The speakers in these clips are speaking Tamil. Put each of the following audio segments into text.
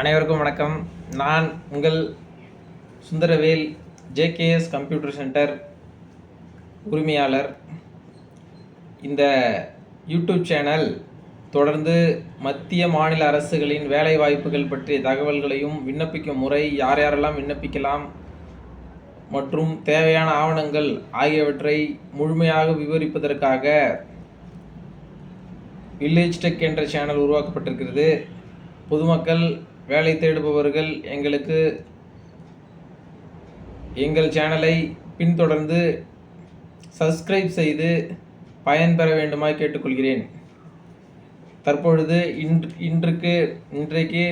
அனைவருக்கும் வணக்கம். நான் உங்கள் சுந்தரவேல் ஜேகேஎஸ் கம்ப்யூட்டர் சென்டர் உரிமையாளர். இந்த யூடியூப் சேனல் தொடர்ந்து மத்திய மாநில அரசுகளின் வேலை வாய்ப்புகள் பற்றிய தகவல்களையும் விண்ணப்பிக்கும் முறை யார் யாரெல்லாம் விண்ணப்பிக்கலாம் மற்றும் தேவையான ஆவணங்கள் ஆகியவற்றை முழுமையாக விவரிப்பதற்காக வில்லேஜ் டெக் என்ற சேனல் உருவாக்கப்பட்டிருக்கிறது. பொதுமக்கள் வேலை தேடுபவர்கள் எங்களுக்கு எங்கள் சேனலை பின்தொடர்ந்து சப்ஸ்கிரைப் செய்து பயன்பெற வேண்டுமாய் கேட்டுக்கொள்கிறேன். தற்பொழுது இன்று இன்றுக்கு இன்றைக்கு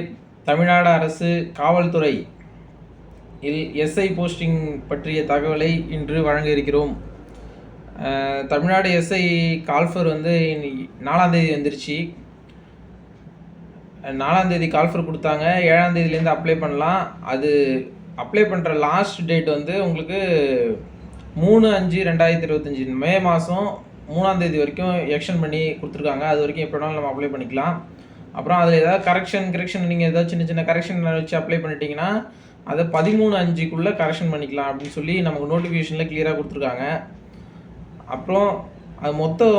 தமிழ்நாடு அரசு காவல்துறை இல் எஸ்ஐ போஸ்டிங் பற்றிய தகவலை இன்று வழங்க இருக்கிறோம். தமிழ்நாடு எஸ்ஐ கால்ஃபர் வந்து நாலாம் தேதி வந்துருச்சு. நாலாம் தேதி கால்ஃபர் கொடுத்தாங்க. ஏழாம் தேதியிலேருந்து அப்ளை பண்ணலாம். அது அப்ளை பண்ணுற லாஸ்ட் டேட் வந்து உங்களுக்கு மூணு அஞ்சு ரெண்டாயிரத்தி இருபத்தஞ்சி. மே மாதம் மூணாம் தேதி வரைக்கும் எக்ஸ்டெண்ட் பண்ணி கொடுத்துருக்காங்க. அது வரைக்கும் எப்போ வேணாலும் நம்ம அப்ளை பண்ணிக்கலாம். அப்புறம் அதில் ஏதாவது கரெக்ஷன் கரெக்ஷன் நீங்கள் ஏதாவது சின்ன சின்ன கரெக்ஷன் வச்சு அப்ளை பண்ணிட்டீங்கன்னா அதை பதிமூணு அஞ்சுக்குள்ளே கரெக்ஷன் பண்ணிக்கலாம் அப்படின்னு சொல்லி நமக்கு நோட்டிஃபிகேஷனில் கிளியராக கொடுத்துருக்காங்க. அப்புறம் அது மொத்தம்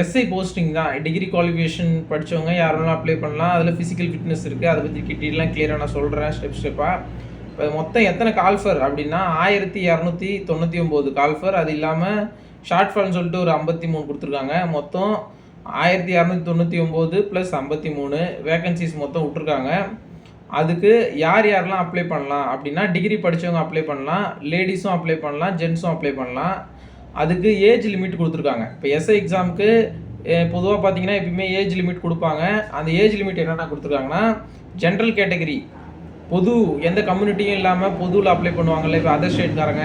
எஸ்ஐ போஸ்டிங் தான். டிகிரி குவாலிஃபிகேஷன் படித்தவங்க யார் வேணாலும் அப்ளை பண்ணலாம் அதில் ஃபிசிக்கல் ஃபிட்னஸ் இருக்குது அதை பற்றி கிட்டலாம் கிளியராக நான் சொல்கிறேன் ஸ்டெப் ஸ்டெப்பாக இப்போ மொத்தம் எத்தனை கால்ஃபர் அப்படின்னா ஆயிரத்தி இரநூத்தி தொண்ணூற்றி ஒம்பது கால்ஃபர் அது இல்லாமல் ஷார்ட் ஃபால்னு சொல்லிட்டு ஒரு ஐம்பத்தி மூணு கொடுத்துருக்காங்க. மொத்தம் ஆயிரத்தி இரநூத்தி தொண்ணூற்றி ஒம்பது ப்ளஸ் ஐம்பத்தி மூணு வேகன்சிஸ் மொத்தம் விட்ருக்காங்க அதுக்கு யார் யாரெல்லாம் அப்ளை பண்ணலாம் அப்படின்னா டிகிரி படித்தவங்க அப்ளை பண்ணலாம் லேடிஸும் அப்ளை பண்ணலாம் ஜென்ஸும் அப்ளை பண்ணலாம். அதுக்கு ஏஜ் லிமிட் கொடுத்துருக்காங்க. இப்போ எஸ்ஐ எக்ஸாமுக்கு பொதுவாக பார்த்தீங்கன்னா எப்பயுமே ஏஜ் லிமிட் கொடுப்பாங்க. அந்த ஏஜ் லிமிட் என்னென்ன கொடுத்துருக்காங்கன்னா ஜென்ரல் கேட்டகரி பொது எந்த கம்யூனிட்டியும் இல்லாமல் பொதுவில் அப்ளை பண்ணுவாங்கல்ல இப்போ அதர் ஸ்டேட்காரங்க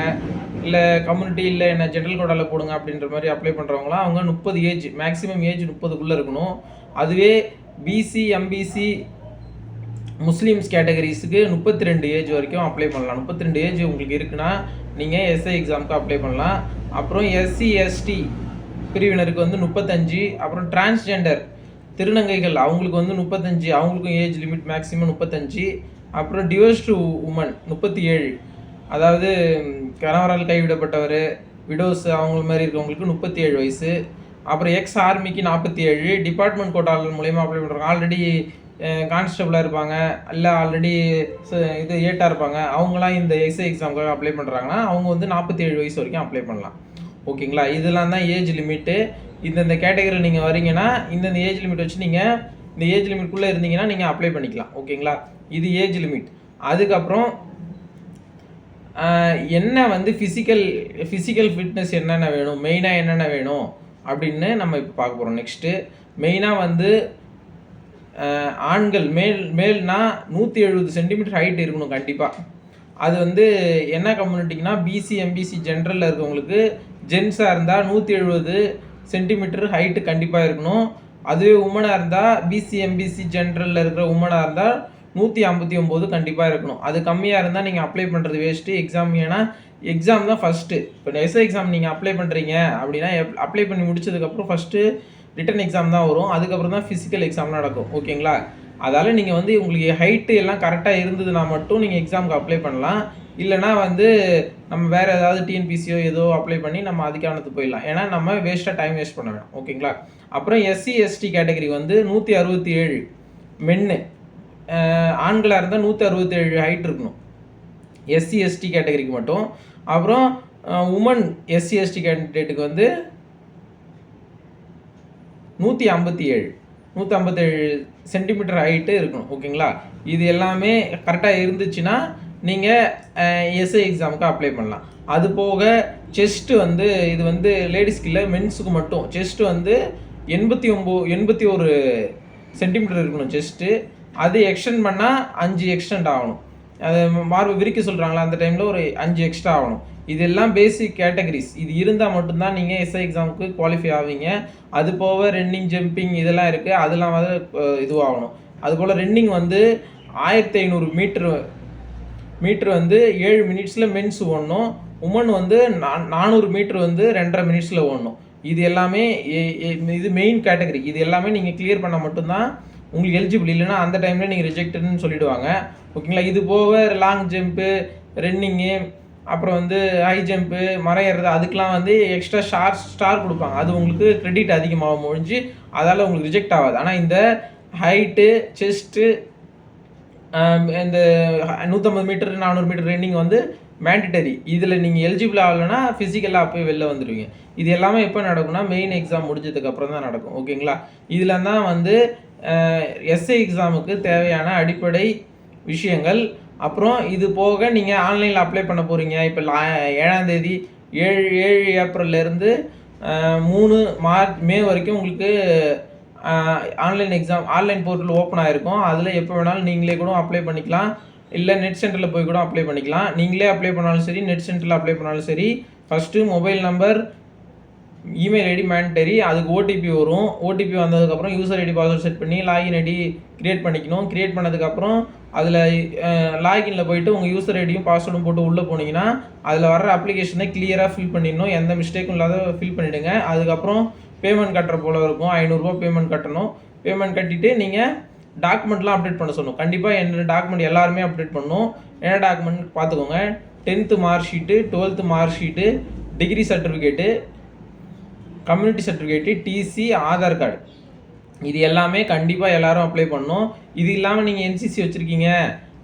இல்லை கம்யூனிட்டி இல்லை என்ன ஜென்ரல் கோடாவில் போடுங்க அப்படின்ற மாதிரி அப்ளை பண்ணுறவங்களாம் அவங்க முப்பது ஏஜ் மேக்ஸிமம் ஏஜ் முப்பதுக்குள்ளே இருக்கணும். அதுவே பிசி எம்பிசி முஸ்லீம்ஸ் கேட்டகரிஸுக்கு முப்பத்தி ரெண்டு ஏஜ் வரைக்கும் அப்ளை பண்ணலாம். முப்பத்தி ரெண்டு ஏஜ் உங்களுக்கு இருக்குன்னா நீங்கள் எஸ்ஐ எக்ஸாமுக்கு அப்ளை பண்ணலாம். அப்புறம் எஸ்சி எஸ்டி பிரிவினருக்கு வந்து முப்பத்தஞ்சு. அப்புறம் டிரான்ஸ்ஜெண்டர் திருநங்கைகள் அவங்களுக்கு வந்து முப்பத்தஞ்சு. அவங்களுக்கும் ஏஜ் லிமிட் மேக்ஸிமம் முப்பத்தஞ்சு. அப்புறம் டிவோர்ஸ்டு உமன் முப்பத்தி ஏழு அதாவது கணவரால் கைவிடப்பட்டவர் விடோஸ் அவங்க மாதிரி இருக்கவங்களுக்கு முப்பத்தி ஏழு வயசு. அப்புறம் எக்ஸ் ஆர்மிக்கு நாற்பத்தி ஏழு டிபார்ட்மெண்ட் கோட்டால் மூலயமா அப்ளை பண்ணுறாங்க ஆல்ரெடி கான்ஸ்டபிளாக இருப்பாங்க. இல்லை ஆல்ரெடி இது ஏட்டாக இருப்பாங்க. அவங்களாம் இந்த எஸ்ஐ எக்ஸாமுக்காக அப்ளை பண்ணுறாங்கன்னா அவங்க வந்து நாற்பத்தி ஏழு வயசு வரைக்கும் அப்ளை பண்ணலாம். ஓகேங்களா இதெல்லாம் தான் ஏஜ் லிமிட்டு இந்தந்த கேட்டகரியில் நீங்கள் வரீங்கன்னா இந்தந்த ஏஜ் லிமிட் வச்சு நீங்கள் இந்த ஏஜ் லிமிட்குள்ளே இருந்தீங்கன்னா நீங்கள் அப்ளை பண்ணிக்கலாம். ஓகேங்களா இது ஏஜ் லிமிட் அதுக்கப்புறம் என்ன வந்து ஃபிசிக்கல் ஃபிசிக்கல் ஃபிட்னஸ் என்னென்ன வேணும்? மெயினாக என்னென்ன வேணும்? அப்படின்னு நம்ம இப்போ பார்க்க போகிறோம் நெக்ஸ்ட்டு மெயினாக வந்து ஆண்கள் மேல் மேல்னா நூற்றி எழுபது சென்டிமீட்டர் ஹைட் இருக்கணும் கண்டிப்பாக அது வந்து என்ன கம்யூனிட்டிக்குனா பிசி எம்பிசி ஜென்ரலில் இருக்கவங்களுக்கு ஜென்ஸாக இருந்தால் நூற்றி எழுபது சென்டிமீட்டர் ஹைட்டு கண்டிப்பாக இருக்கணும். அதுவே உமனாக இருந்தால் பிசி எம்பிசி ஜென்ரலில் இருக்கிற உமனாக இருந்தால் நூற்றி ஐம்பத்தி ஒம்பது கண்டிப்பாக இருக்கணும். அது கம்மியாக இருந்தால் நீங்கள் அப்ளை பண்ணுறது வேஸ்ட்டு எக்ஸாம் ஏன்னா எக்ஸாம் தான் ஃபஸ்ட்டு இப்போ எஸ்ஐ எக்ஸாம் நீங்கள் அப்ளை பண்ணுறீங்க அப்படின்னா அப்ளை பண்ணி முடிச்சதுக்கப்புறம் ஃபஸ்ட்டு ரிட்டன் எக்ஸாம் தான் வரும். அதுக்கப்புறம் தான் ஃபிசிக்கல் எக்ஸாம் நடக்கும். ஓகேங்களா? அதால் நீங்கள் வந்து உங்களுக்கு ஹைட்டு எல்லாம் கரெக்டாக இருந்ததுன்னா மட்டும் நீங்கள் எக்ஸாமுக்கு அப்ளை பண்ணலாம். இல்லைனா வந்து நம்ம வேறு ஏதாவது டிஎன்பிசியோ ஏதோ அப்ளை பண்ணி நம்ம அதுக்கானது போயிடலாம். ஏன்னா நம்ம வேஸ்ட்டாக டைம் வேஸ்ட் பண்ண வேணும். ஓகேங்களா? அப்புறம் எஸ்சி எஸ்டி கேட்டகரி வந்து நூற்றி அறுபத்தி ஏழு. மென்னு ஆண்களாக இருந்தால் நூற்றி அறுபத்தி ஏழு ஹைட் இருக்கணும். எஸ்சி எஸ்டி கேட்டகரிக்கு மட்டும். அப்புறம் உமன் எஸ்சி எஸ்டி கேண்டிடேட்டுக்கு வந்து நூற்றி ஐம்பத்தி ஏழு. நூற்றி ஐம்பத்தேழு சென்டிமீட்டர் ஹைட்டு இருக்கணும் ஓகேங்களா? இது எல்லாமே கரெக்டாக இருந்துச்சுன்னா நீங்கள் எஸ்ஐ எக்ஸாமுக்கு அப்ளை பண்ணலாம். அது போக செஸ்ட்டு வந்து இது வந்து லேடிஸ்க்கு இல்லை மென்ஸுக்கு மட்டும். செஸ்ட்டு வந்து எண்பத்தி ஒம்பது எண்பத்தி ஒரு சென்டிமீட்டர் இருக்கணும் செஸ்ட்டு அது எக்ஸ்டெண்ட் பண்ணால் அஞ்சு எக்ஸ்டெண்ட் ஆகணும். அது மார்பு விரிக்க சொல்கிறாங்களா அந்த டைமில் ஒரு அஞ்சு எக்ஸ்ட்ரா ஆகணும். இதெல்லாம் பேசிக் கேட்டகரிஸ் இது இருந்தால் மட்டும்தான் நீங்கள் எஸ்ஐ எக்ஸாமுக்கு குவாலிஃபை ஆவீங்க. அது போக ரன்னிங் ஜம்பிங் இதெல்லாம் இருக்குது அதெல்லாம் வந்து இதுவாகணும். அதுபோல் ரன்னிங் வந்து ஆயிரத்தி ஐநூறு மீட்ரு மீட்ரு வந்து ஏழு மினிட்ஸில் மென்ஸ் ஓடணும். உமன் வந்து நான் நானூறு மீட்ரு வந்து ரெண்டரை மினிட்ஸில் ஓடணும். இது எல்லாமே இது மெயின் கேட்டகரி இது எல்லாமே நீங்கள் கிளியர் பண்ணால் மட்டும்தான் உங்களுக்கு எலிஜிபிள் இல்லைன்னா அந்த டைமில் நீங்கள் ரிஜெக்டட்னு சொல்லிடுவாங்க. ஓகேங்களா இது போக லாங் ஜம்ப்பு ரன்னிங்கு அப்புறம் வந்து ஹை ஜம்ப்பு மரம் ஏறுறது அதுக்கெலாம் வந்து எக்ஸ்ட்ரா ஸ்டார் ஸ்டார் கொடுப்பாங்க. அது உங்களுக்கு கிரெடிட் அதிகமாக முடிஞ்சு அதால் உங்களுக்கு ரிஜெக்ட் ஆகாது. ஆனால் இந்த ஹைட்டு செஸ்ட்டு இந்த நூற்றம்பது மீட்டர் நானூறு மீட்டர் ரன்னிங் வந்து மேண்டிட்டரி இதில் நீங்கள் எலிஜிபிள் ஆகலைன்னா ஃபிசிக்கலாக போய் வெளில வந்துடுவீங்க இது எல்லாமே எப்போ நடக்கும்னா மெயின் எக்ஸாம் முடிஞ்சதுக்கு அப்புறம் தான் நடக்கும். ஓகேங்களா இதில் தான் வந்து எஸ்ஏ எக்ஸாமுக்கு தேவையான அடிப்படை விஷயங்கள் அப்புறம் இது போக நீங்கள் ஆன்லைனில் அப்ளை பண்ண போகிறீங்க இப்போ லா ஏழாந்தேதி ஏழு ஏழு ஏப்ரல்லேருந்து மூணு மார்ச் மே வரைக்கும் உங்களுக்கு online exam online portal open ஆகிருக்கும் அதில் எப்போ வேணாலும் நீங்களே கூட அப்ளை பண்ணிக்கலாம். இல்லை நெட் சென்டரில் போய் கூட அப்ளை பண்ணிக்கலாம். நீங்களே அப்ளை பண்ணாலும் சரி நெட் சென்டரில் அப்ளை பண்ணாலும் சரி first mobile number email ID mandatory அதுக்கு ஓடிபி வரும். ஓடிபி வந்ததுக்கப்புறம் யூசர் ஐடி பாஸ்வேர்ட் செட் பண்ணி லாகின் ஐடி க்ரியேட் பண்ணிக்கணும். க்ரியேட் பண்ணதுக்கப்புறம் அதில் லாகின்ல போயிட்டு உங்கள் யூசர் ஐடியும் பாஸ்வேர்டும் போட்டு உள்ளே போனீங்கன்னா அதில் வர்ற அப்ளிகேஷனை கிளியராக ஃபில் பண்ணிடணும். எந்த மிஸ்டேக்கும் இல்லாத ஃபில் பண்ணிவிடுங்க அதுக்கப்புறம் பேமெண்ட் கட்டுற போல் இருக்கும். ஐநூறுரூவா பேமெண்ட் கட்டணும். பேமெண்ட் கட்டிவிட்டு நீங்கள் டாக்குமெண்ட்லாம் அப்டேட் பண்ண சொல்லணும். கண்டிப்பாக என்ன டாக்குமெண்ட் எல்லாருமே அப்டேட் பண்ணணும் என்ன டாக்குமெண்ட் பார்த்துக்கோங்க. Tenth mark sheet twelfth mark sheet degree certificate community certificate TC Aadhaar card இது எல்லாமே கண்டிப்பாக எல்லாரும் அப்ளை பண்ணணும். இது இல்லாமல் நீங்கள் என்சிசி வச்சுருக்கீங்க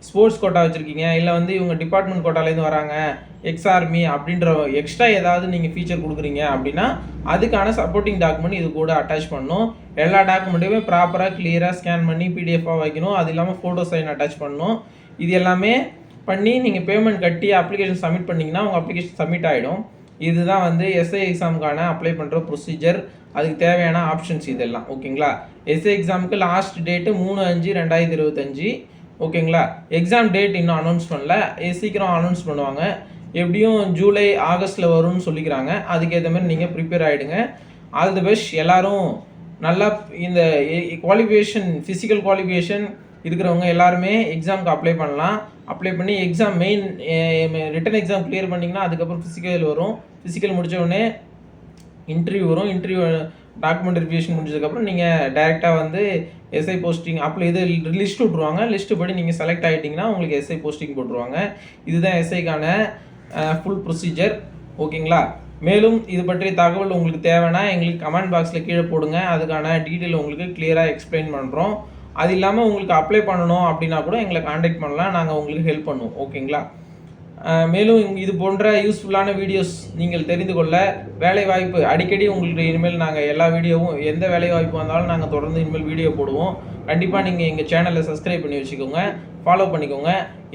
ஸ்போர்ட்ஸ் கோட்டா வச்சுருக்கீங்க இல்லை வந்து இவங்க டிபார்ட்மெண்ட் கோட்டாலேருந்து வராங்க எக்ஸ் ஆர்மி அப்படின்ற எக்ஸ்ட்ரா ஏதாவது நீங்கள் ஃபீச்சர் கொடுக்குறீங்க அப்படின்னா அதுக்கான சப்போர்ட்டிங் டாக்குமெண்ட் இது கூட அட்டாச் பண்ணணும். எல்லா டாக்குமெண்ட்டுமே ப்ராப்பராக கிளியராக ஸ்கேன் பண்ணி பிடிஎஃபாக வைக்கணும். அது இல்லாமல் ஃபோட்டோ சைன் அட்டாச் பண்ணணும். இது எல்லாமே பண்ணி நீங்கள் பேமெண்ட் கட்டி அப்ளிகேஷன் சப்மிட் பண்ணிங்கன்னா உங்கள் அப்ளிகேஷன் சப்மிட் ஆகிடும் இதுதான் வந்து எஸ்ஐ எக்ஸாமுக்கான அப்ளை பண்ணுற ப்ரொசீஜர் அதுக்கு தேவையான ஆப்ஷன்ஸ் இதெல்லாம். ஓகேங்களா எஸ்ஐ எக்ஸாமுக்கு லாஸ்ட் டேட்டு மூணு அஞ்சு ரெண்டாயிரத்தி இருபத்தஞ்சி. ஓகேங்களா எக்ஸாம் டேட் இன்னும் அனௌன்ஸ் பண்ணல. சீக்கிரம் அனௌன்ஸ் பண்ணுவாங்க. எப்படியும் ஜூலை ஆகஸ்ட்டில் வரும்னு சொல்லிக்கிறாங்க. அதுக்கேற்ற மாதிரி நீங்கள் ப்ரிப்பேர் ஆகிடுங்க ஆல் தி பெஸ்ட் எல்லோரும் நல்லா இந்த குவாலிஃபிகேஷன் ஃபிசிக்கல் குவாலிஃபிகேஷன் இருக்கிறவங்க எல்லாருமே எக்ஸாமுக்கு அப்ளை பண்ணலாம். அப்ளை பண்ணி exam main written exam clear பண்ணிங்கன்னா அதுக்கப்புறம் ஃபிசிக்கல் வரும். ஃபிசிக்கல் முடிச்ச உடனே இன்டர்வியூ வரும். இன்டர்வியூ டாக்குமெண்ட் eh, ரிவியூஷன் முடிஞ்சதுக்கப்புறம் நீங்கள் டைரெக்டாக வந்து எஸ்ஐ போஸ்டிங் அப்போ இது லிஸ்ட் விட்ருவாங்க லிஸ்ட்டு படி நீங்கள் செலக்ட் ஆகிட்டிங்கன்னா உங்களுக்கு எஸ்ஐ போஸ்டிங் போட்டுருவாங்க. இதுதான் எஸ்ஐக்கான ஃபுல் ப்ரொசீஜர் ஓகேங்களா மேலும் இது பற்றிய தகவல் உங்களுக்கு தேவைன்னா எங்களுக்கு கமெண்ட் பாக்ஸில் கீழே போடுங்க. அதுக்கான டீட்டெயில் உங்களுக்கு கிளியராக எக்ஸ்பிளைன் பண்ணுறோம் அது இல்லாமல் உங்களுக்கு அப்ளை பண்ணணும் அப்படின்னா கூட எங்களை காண்டாக்ட் பண்ணலாம். நாங்கள் உங்களுக்கு ஹெல்ப் பண்ணுவோம். ஓகேங்களா மேலும் இது போன்ற யூஸ்ஃபுல்லான வீடியோஸ் நீங்கள் தெரிந்து கொள்ள வேலை வாய்ப்பு அடிக்கடி உங்களுக்கு இனிமேல் நாங்கள் எல்லா வீடியோவும் எந்த வேலை வாய்ப்பு வந்தாலும் நாங்கள் தொடர்ந்து இனிமேல் வீடியோ போடுவோம். கண்டிப்பாக நீங்கள் எங்கள் சேனலை சப்ஸ்கிரைப் பண்ணி வச்சுக்கோங்க. ஃபாலோ பண்ணிக்கோங்க.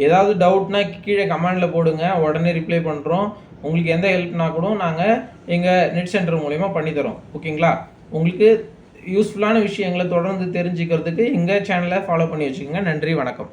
ஏதாவது டவுட்னா கீழே கமெண்டில் போடுங்க. உடனே ரிப்ளை பண்ணுறோம் உங்களுக்கு எந்த ஹெல்ப்னா கூட நாங்கள் எங்கள் நெட் சென்டர் மூலயமா பண்ணித்தரோம். ஓகேங்களா உங்களுக்கு யூஸ்ஃபுல்லான விஷயங்களை தொடர்ந்து தெரிஞ்சுக்கிறதுக்கு எங்கள் சேனலை ஃபாலோ பண்ணி வச்சுக்கோங்க. நன்றி வணக்கம்.